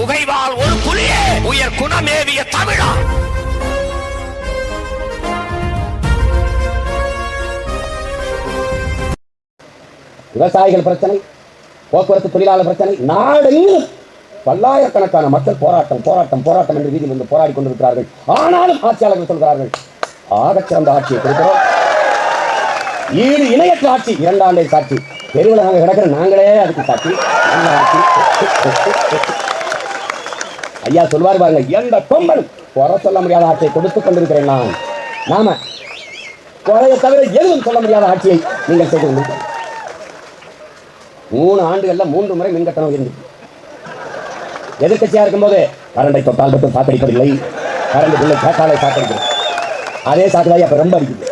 புகைவால் ஒரு புலியே உயர் குணமேவிய தமிழா. விவசாயிகள் பிரச்சனை போக்குவரத்து தொழிலாளர் பிரச்சனை நாடெங்கிலும் பல்லாயிரக்கணக்கான மக்கள் போராட்டம் போராட்டம் போராட்டம் என்று வீதியில் வந்து போராடி கொண்டிருக்கிறார்கள். ஆனாலும் ஆட்சியாளர்கள் சொல்கிறார்கள் ஆகச் சிறந்த ஆட்சியை கொடுக்கிறோம். ஈடு இணையற்ற ஆட்சி இரண்டாண்டை சாட்சி. தெருவில் நாங்கள் கிடக்கிற நாங்களே அதுக்கு சாட்சி. நல்ல ஆட்சி ஐயா சொல்வார் பாருங்க எந்த கொம்பன் குறை சொல்ல முடியாத ஆட்சியை கொடுத்து கொண்டிருக்கிறேன் நான். நாம குறைய தவிர எதுவும் சொல்ல முடியாத ஆட்சியை நீங்கள் செய்து கொண்டிருக்கிறீர்கள். மூணு ஆண்டுகள்ல மூன்று முறை மின் கட்டணம் இருந்தது எதிர்கட்சியா இருக்கும்போது கரண்டை தொட்டால் மட்டும் சாத்தடிப்பதில்லை கரண்ட் பிள்ளை கேட்டாலே சாத்தடிக்கிறது. அதே சாக்குதாய் அப்ப ரொம்ப அடிக்குது.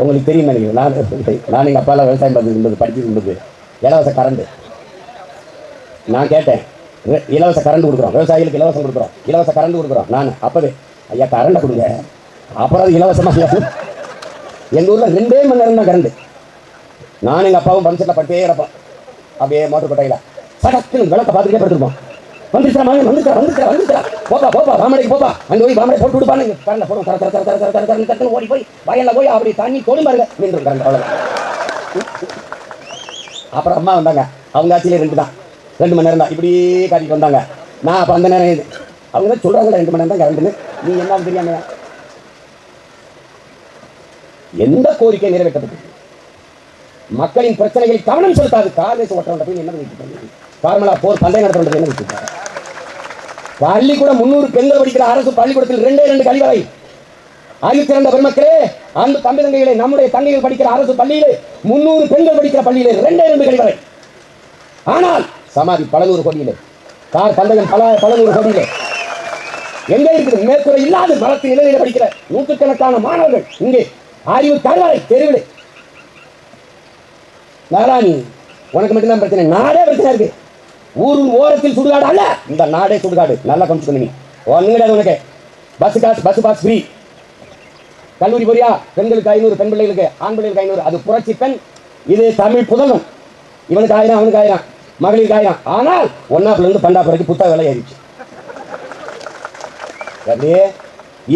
உங்களுக்கு தெரியும் நினைக்கிறேன். நான் நான் எங்கள் அப்பாலாம் விவசாயம் பார்த்து இருந்தது படிச்சிருந்தது இலவச கரண்டு. நான் கேட்டேன். இலவச கரண்ட் கொடுக்குறோம். விவசாயிகளுக்கு இலவசம் கொடுக்குறோம். இலவச கரண்ட் கொடுக்குறோம். நான் அப்பவே ஐயா கரண்டை கொடுங்க. அப்புறம் அது இலவசமாக எங்கள் ஊரில் ரெண்டே மணி நேரம் தான் கரண்ட் நானும் எங்கள் அப்பாவும் பம்செட்டில் பட்டே இருப்போம் அப்படியே மோட்டர் கொட்டையில். சடக்குன்னு விளக்க பார்த்துட்டே படுத்துருப்போம். வந்துருச்சா மகன் வந்துருக்கா வந்துருக்கா வந்துருக்கா போப்பா போப்பா பாமடைக்கு போப்பா. அங்கே போய் பாமடை போட்டு விடுப்பான்னு கரண்ட போடும் தர தர தர தர தர தர தர ஓடி போய் வயலில் போய் அப்படி தண்ணி தொடும் பாருங்க. மீண்டும் கரண்ட் அவ்வளோ அப்புறம் அம்மா வந்தாங்க. அவங்க ஆட்சியிலே ரெண்டு தான். ரெண்டு மணி நேரம் தான் இப்படியே காட்டிட்டு வந்தாங்க. நான் அப்போ அந்த நேரம் இது. அவங்க தான் சொல்கிறாங்க ரெண்டு மணி நேரம் தான் கரண்ட்டுன்னு நீ என்ன தெரியாம எந்த கோரிக்கை நிறைவேற்றப்பட்டது? மக்களின் பிரச்சனைகள் கவனம் செலுத்தாது. காங்கிரஸ் ஓட்டுறவங்க போய் என்ன பண்ணிட்டு ஃபார்முலா போர் பந்தயம் நடத்துறது என்ன வச்சுருக்காங்க பள்ளிக்கூடம் முன்னூறு பெண்கள் படிக்கிற அரசு பள்ளிக்கூடத்தில் ரெண்டே ரெண்டு கழிவறை. அறிவித்திறந்த சிறந்த பெருமக்களே அந்த தம்பி தங்கைகளே நம்முடைய தங்கைகள் படிக்கிற அரசு பள்ளியிலே முன்னூறு பெண்கள் படிக்கிற பள்ளியிலே ரெண்டே ரெண்டு கழிவறை. ஆனால் சமாதி பல நூறு கோடியிலே. கார் பந்தயம் பல பல நூறு கோடியிலே. எங்கே இருக்குது? மேற்கூரை இல்லாத மரத்து நிலையில படிக்கிற நூற்றுக்கணக்கான மாணவர்கள் இங்கே. அறிவு தருவாரை தெருவில். நாராணி உனக்கு மட்டும்தான் பிரச்சனை. நாடே பிரச்சனை இருக்கு. ஊரின் ஓரத்தில் சுடுகாடு அல்ல. இந்த நாடே சுடுகாடு. நல்லா கமிச்சு நீ. ஒன்றும் கிடையாது உனக்கு. பஸ் காசு பஸ் பாஸ் ஃப்ரீ கல்லூரி போறியா? பெண்களுக்கு ஐநூறு பெண் பிள்ளைகளுக்கு ஆண் பிள்ளைகளுக்கு ஐநூறு. அது புரட்சி பெண். இது தமிழ் புதலும் இவனுக்கு ஆயிரம் அவனுக்கு ஆயிரம். மகளிர் காயம் ஆனால் ஒன்னாப்புல இருந்து பண்டாப்புல புத்தக விலை ஏறிச்சு அப்படியே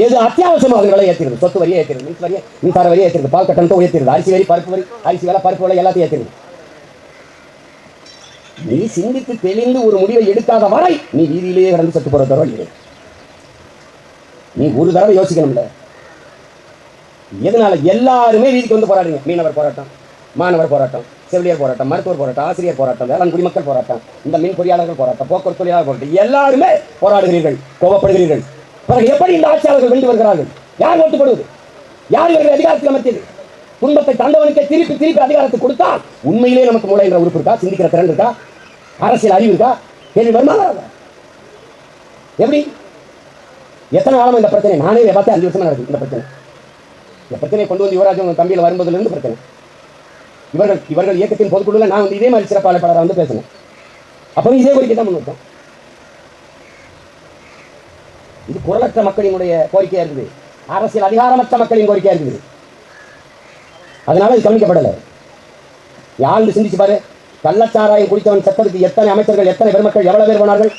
எது அத்தியாவசியமாக விலை ஏற்றிருது சொத்து வரியை ஏற்றிருது மின்சார வரியை மின்சார வரியை ஏற்றிருது பால் கட்டணத்தை உயர்த்திருது அரிசி வரி பருப்பு வரி அரிசி வேலை பருப்பு விலை எல்லாத்தையும் ஏற்றிருது நீ சிந்தித்து தெளிந்து ஒரு முடிவை எடுக்காத வரை நீ வீதியிலேயே கடந்து செத்து போற தவிர இல்லை. நீ ஒரு தடவை யோசிக்கணும்ல. எதனால எல்லாருமே வீதிக்கு வந்து போராடுங்க மீனவர் போராட்டம் மாணவர் போராட்டம். செவிலியர் போராட்டம் மருத்துவர் போராட்டம் ஆசிரியர் போராட்டம் வேளாண் குடிமக்கள் போராட்டம் இந்த மின் பொறியாளர்கள் போராட்டம் போக்குவரத்து தொழிலாளர் போராட்டம் எல்லாருமே போராடுகிறீர்கள் கோபப்படுகிறீர்கள். பிறகு எப்படி இந்த ஆட்சியாளர்கள் வென்று வருகிறார்கள்? யார் ஓட்டுப்படுவது? யார் இவர்கள் அதிகாரத்தில் அமைத்தது துன்பத்தை தந்தவனுக்கே திருப்பி திருப்பி அதிகாரத்தை கொடுத்தா உண்மையிலே நமக்கு மூளை என்ற உறுப்பு இருக்கா? சிந்திக்கிற திறன் இருக்கா? அரசியல் அறிவு இருக்கா? கேள்வி வருமா? எப்படி? எத்தனை காலம் இந்த பிரச்சனை? நானே பார்த்து அஞ்சு வருஷமா நடக்குது இந்த பிரச்சனை. இந்த பிரச்சனையை கொண்டு வந்து யுவராஜ் தம்பியில் வரும்போதுலேருந்து பிரச்சனை. இவர்கள் இவர்கள் இயக்கத்தின் பொதுக்குழுல நான் வந்து இதே மாதிரி சிறப்பாளர் வந்து பேசினேன் அப்பவும் இதே கோரிக்கை தான் முன்வைத்தோம் இது குரலற்ற மக்களினுடைய கோரிக்கையா இருக்குது. அரசியல் அதிகாரமற்ற மக்களின் கோரிக்கையா இருக்குது. அதனால இது கவனிக்கப்படலை. யாழ்ந்து சிந்திச்சு பாரு. கள்ளச்சாராயம் குடித்தவன் செத்ததுக்கு எத்தனை அமைச்சர்கள் எத்தனை பெருமக்கள் எவ்வளவு பேர் போனார்கள்?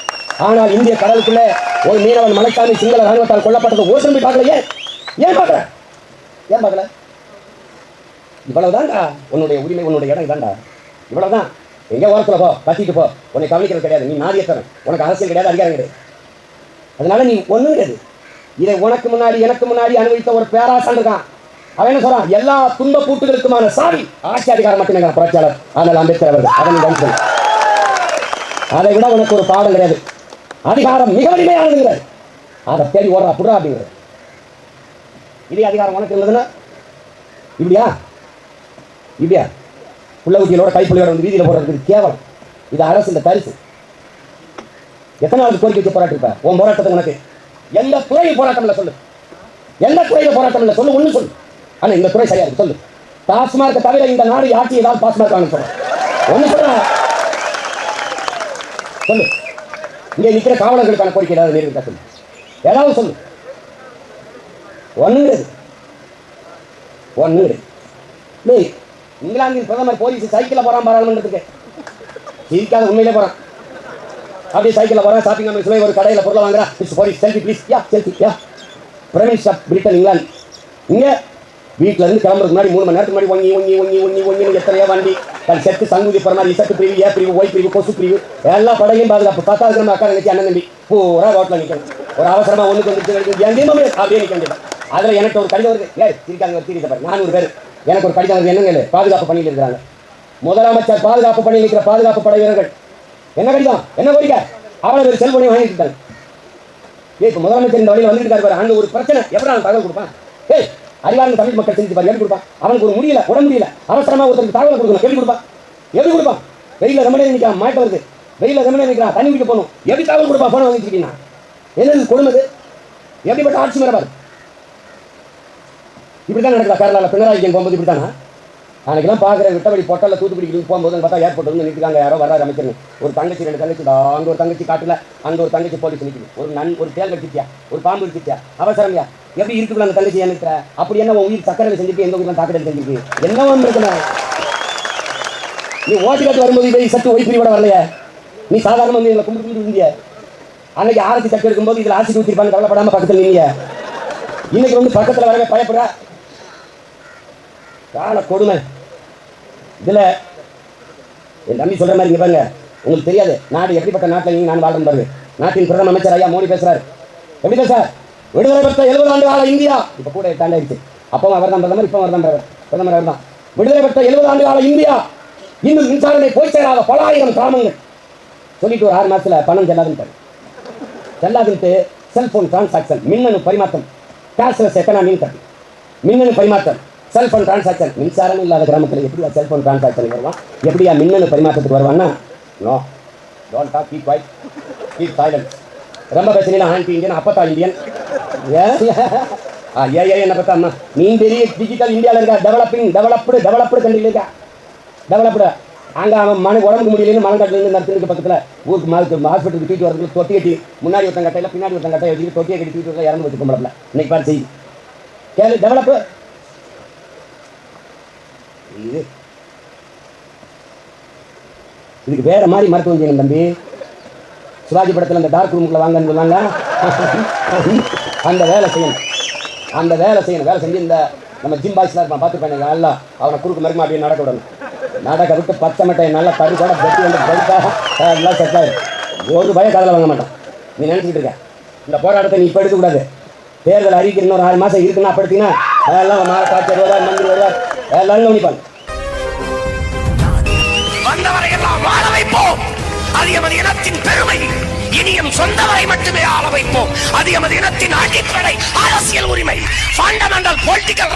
ஆனால் இந்திய கடலுக்குள்ள ஒரு மீனவன் மலைக்காமி சிங்கள ராணுவத்தால் கொல்லப்பட்டது. ஒரு திரும்பி பார்க்கல ஏன் ஏன் பார்க்கல? ஏன் பார்க்கல? இவ்வளவுதான்டா உன்னுடைய உரிமை உன்னுடைய இடம் இதான்டா இவ்வளவுதான். எங்கே ஓரத்தில் போ கத்திட்டு போ. உன்னை கவனிக்கிறது கிடையாது. நீ நாதியத்தவன் உனக்கு அரசியல் கிடையாது அதிகாரம் கிடையாது. அதனால நீ ஒன்றும் கிடையாது இதை உனக்கு முன்னாடி எனக்கு முன்னாடி அனுபவித்த ஒரு பேராசன் இருக்கான். அவன் என்ன சொல்றான்? எல்லா துன்ப பூட்டுகளுக்குமான சாவி. ஆட்சி அதிகாரம் மட்டுமே புரட்சியாளர். ஆனால் அம்பேத்கர் அவர்கள். அதை கவனிக்கணும் அதை விட உனக்கு ஒரு பாடம் கிடையாது. அதிகாரம் மிக வலிமையானதுங்கிறார். அதை தேடி ஓடுறா புடுறா அப்படிங்கிறார். இதே அதிகாரம் உனக்கு இருந்ததுன்னா இப்படியா? இல்லையா புள்ள குட்டிகளோட கைப்புள்ளியோட வந்து வீதியில் போடுறதுக்கு கேவலம். இது அரசு இந்த பரிசு எத்தனை நாள் கோரிக்கை வச்சு போராட்டிருப்ப? உன் போராட்டத்தை உனக்கு. எந்த துறையில் போராட்டம் இல்லை சொல்லு. எந்த துறையில் போராட்டம் இல்லை சொல்லு ஒன்று சொல்லு. ஆனா இந்த துறை சரியா இருக்கு சொல்லு. டாஸ்மார்க்கை தவிர இந்த நாடு ஆட்சி ஏதாவது டாஸ்மார்க் வாங்க சொல்றேன் ஒன்று சொல்றேன் சொல்லு. இங்கே நிற்கிற காவலர்களுக்கான கோரிக்கை ஏதாவது நேரில் சொல்லு. ஏதாவது சொல்லு. ஒன்று ஒன்று டேய் இங்கிலாந்தின் பிரதமர் போலீஸ் சைக்கிளில் போறான் பாராளுமன்றத்துக்கு. சிரிக்காத உண்மையிலே போறான். அப்படியே சைக்கிளில் போறேன் ஷாப்பிங் காம்ப்ளெக்ஸ்ல ஒரு கடையில் பொருளை வாங்குறேன் மிஸ் போரி செல்ஃபி ப்ளீஸ் யா செல்ஃபி யா பிரமிஸ் ஷாப் பிரிட்டன் இங்கிலாந்து இங்கே வீட்டில் இருந்து கிளம்புறதுக்கு முன்னாடி மூணு மணி நேரத்துக்கு முன்னாடி ஒங்கி ஒங்கி ஒங்கி ஒங்கி ஒங்கி எத்தனையோ வண்டி. அது செத்து சங்குதி போகிற மாதிரி இசட்டு பிரிவு ஏ பிரிவு ஒய் பிரிவு கொசு பிரிவு எல்லா படையும் பாதுகாப்பு பத்தாவது நம்ம அக்கா நினைச்சு அண்ணன் தம்பி பூரா ரோட்டில் நிற்கணும் ஒரு அவசரமாக ஒன்றுக்கு வந்து முடியாது. அப்படியே நிற்க வேண்டியது அதில் எனக்கு ஒரு கடிதம் வருது. ஏ திருக்காங்க ஒரு தீரிட்ட பாரு. நானூறு பேர். எனக்கு ஒரு கடிதம் என்னங்க பாதுகாப்பு பணியில் இருக்கிறாங்க. முதலமைச்சர் பாதுகாப்பு பணியில் இருக்கிற பாதுகாப்பு படை வீரர்கள். என்ன கடிதம்? என்ன கோரிக்கை? அவ்வளோ பேர் செல்போனை வாங்கிட்டு இருக்காங்க. இப்போ முதலமைச்சர் இந்த வழியில் வந்துட்டு இருக்காரு பாரு. அங்க ஒரு பிரச்சனை. எப்படி தகவல் கொடுப்பான்? ஏய் அறிவார்ந்த தமிழ் மக்கள் செஞ்சு பாரு. எப்படி கொடுப்பான். அவனுக்கு ஒரு முடியல உடம்பு முடியல. அவசரமா ஒருத்தருக்கு தகவல் கொடுக்கணும். கேள்வி கொடுப்பான்? எப்படி கொடுப்பான்? வெயில ரொம்ப நேரம் நிற்கிறான் மாட்ட வருது. வெயில ரொம்ப நேரம் நிற்கிறான் தண்ணி குடிக்க போகணும். எப்படி தகவல் கொடுப்பான்? போன வாங்கிட்டு இருக்கீங்க? என்னது கொடுமது எப்படிப்பட்ட ஆட்சி மேல பாரு. இப்படி தான் நடக்குதா கேரளாவில் பினராயி விஜயன் போகும்போது இப்படி தானா அன்னைக்கெல்லாம் பார்க்குற விட்டவழி பொட்டலில் தூத்துக்குடிக்கு போகும்போது பார்த்தா ஏர்போர்ட் வந்து நிற்கிறாங்க யாரோ வராது அமைச்சர் ஒரு தங்கச்சி ரெண்டு தங்கச்சி அங்கே ஒரு தங்கச்சி காட்டில் அங்கே ஒரு தங்கச்சி போலீஸ் நிற்கிது ஒரு நன் ஒரு தேல் கட்டிச்சியா ஒரு பாம்பு கட்டிச்சியா அவசரம்யா எப்படி இருக்குல்ல அந்த தங்கச்சி நினைக்கிற? அப்படி என்ன உயிர் சக்கரை செஞ்சுட்டு எந்த ஊரில் தாக்கடல் செஞ்சிருக்கு? என்ன ஒன்று இருக்கணும் நீ ஓட்டு கட்டு வரும்போது இதை சத்து ஒய் பிரிவோட வரலையே? நீ சாதாரண வந்து எங்களை கும்பிட்டு கும்பிட்டு இருந்திய அன்னைக்கு ஆரத்தி சட்டு இருக்கும்போது இதில் ஆசி ஊற்றிருப்பாங்க கவலைப்படாமல் பக்கத்தில் நீங்க இன்னைக்கு வந்து பக்கத்தில் வரவே பயப்படுற கால கொடுமை. இதில் என் தம்பி சொல்கிற மாதிரி இங்க பாருங்க. உங்களுக்கு தெரியாது. நாடு எப்படிப்பட்ட நாட்டில் நீங்கள் நான் வாழ்றேன் பாருங்க. நாட்டின் பிரதம அமைச்சர் ஐயா மோடி பேசுகிறார் எப்படி பேசுறார்? விடுதலை பெற்ற எழுபது ஆண்டு கால இந்தியா. இப்போ கூட தாண்டாயிருச்சு அப்பவும் அவர் தான் பிரதமர் இப்போ அவர் தான் பிரதமர். அவர் தான். விடுதலை பெற்ற எழுபது ஆண்டு கால இந்தியா. இன்னும் மின்சாரத்தை போய் சேராத பல ஆயிரம் கிராமங்கள். சொல்லிட்டு ஒரு ஆறு மாதத்தில் பணம் செல்லாதுன்னு செல்லாதுன்ட்டு செல்போன் டிரான்சாக்ஷன் மின்னணு பரிமாற்றம். கேஷ்லெஸ் எக்கனாமின்னு கட்டி மின்னணு பரிமாற்றம். செல்போன் டிரான்சாக்ஷன் மின்சாரம் இல்லாத கிராமத்தில் எப்படியா செல்போன் டிரான்சாக்ஷன் வருவான்? எப்படியா மின்னணு பரிமாற்றத்துக்கு வருவான்னா? No don't talk keep quiet keep silence ரொம்ப பேசுனீங்கன்னா ஆன்டி இந்தியன் அப்பத்தா இந்தியன்? ஆ ஏ ஏ என்ன பார்த்தா அம்மா? நீ பெரிய டிஜிட்டல் இந்தியாவில் இருக்கா? டெவலப்பிங் டெவலப்டு டெவலப்டு கண்டியில் இருக்கா? டெவலப்டு அங்கே அவன் மன உடம்புக்கு முடியலன்னு மனக்காட்டிலேருந்து நடத்துறதுக்கு பக்கத்தில். ஊருக்கு மாலுக்கு ஹாஸ்பிட்டலுக்கு தூக்கிட்டு வரதுக்கு தொட்டி கட்டி முன்னாடி ஒருத்தன் கட்டையில் பின்னாடி ஒருத்தன் கட்டையில் தொட்டியை கட்டி தூக்கிட்டு வரல இறந்து வச்சு இன்னைக்கு பார்த்து செய்யும் கேளு டெவலப்பு இது இதுக்கு வேற மாதிரி மருத்துவம் செய்யணும் தம்பி. சிவாஜி படத்தில் அந்த டார்க் ரூமுக்குள்ள வாங்கன்னு சொன்னாங்க. அந்த வேலை செய்யணும். அந்த வேலை செய்யணும். வேலை செஞ்சு இந்த நம்ம ஜிம் பாய்ஸ்லாம் இருப்பான் பார்த்துருப்பேன் நல்லா அவனை குறுக்கு மறுக்குமா அப்படியே நடக்க விடணும். நடக்க விட்டு பச்சை மட்டையை நல்லா கறி கூட பெட்டி வந்து பெருக்கா நல்லா செட் ஒரு பய கதலை வாங்க மாட்டான். நீ நினச்சிக்கிட்டு இருக்க. இந்த போராட்டத்தை நீ இப்போ எடுக்கக்கூடாது. தேர்தல் அறிவிக்கிற இன்னொரு ஆறு மாதம் இருக்குன்னா அப்படி எடுத்தீங்கன்னா எல்லாம் மாவட்ட வருவார் மந்திரி வருவார் எல்லாரும் கவனிப்பாங்க. வந்தவரை எல்லாம் வாழ வைப்போம். அது எமது இனத்தின் பெருமை. இனியும் சொந்தவரை மட்டுமே ஆள வைப்போம். அது எமது இனத்தின் அடிப்படை அரசியல் உரிமை. Fundamental political